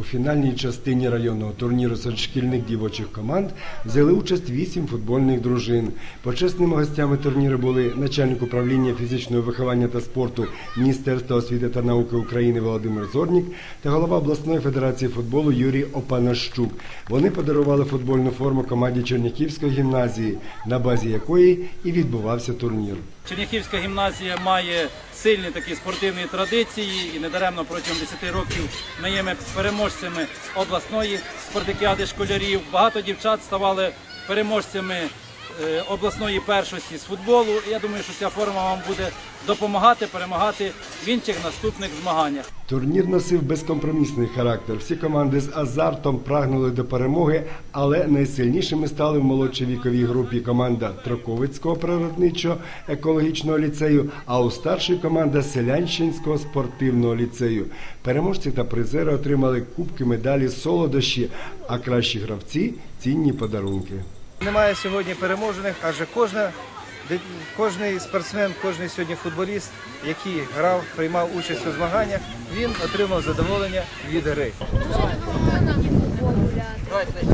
У фінальній частині районного турніру серед шкільних дівочих команд взяли участь вісім футбольних дружин. Почесними гостями турніру були начальник управління фізичного виховання та спорту Міністерства освіти та науки України Володимир Зорнік та голова обласної федерації футболу Юрій Опанащук. Вони подарували футбольну форму команді Черняхівської гімназії, на базі якої і відбувався турнір. Черняхівська гімназія має сильні такі спортивні традиції і недаремно протягом 10 років ми є переможцями обласної спартакіади школярів. Багато дівчат ставали переможцями обласної першості з футболу. Я думаю, що ця форма вам буде допомагати перемагати в інших наступних змаганнях. Турнір носив безкомпромісний характер. Всі команди з азартом прагнули до перемоги, але найсильнішими стали в молодшій віковій групі команда Троковицького природничого екологічного ліцею, а у старшій команда Селянщинського спортивного ліцею. Переможці та призери отримали кубки, медалі, солодощі, а кращі гравці цінні подарунки. Немає сьогодні переможених, адже кожна, кожний спортсмен, кожний сьогодні футболіст, який грав, приймав участь у змаганнях, він отримав задоволення від гри. Дуже футбол гуляти.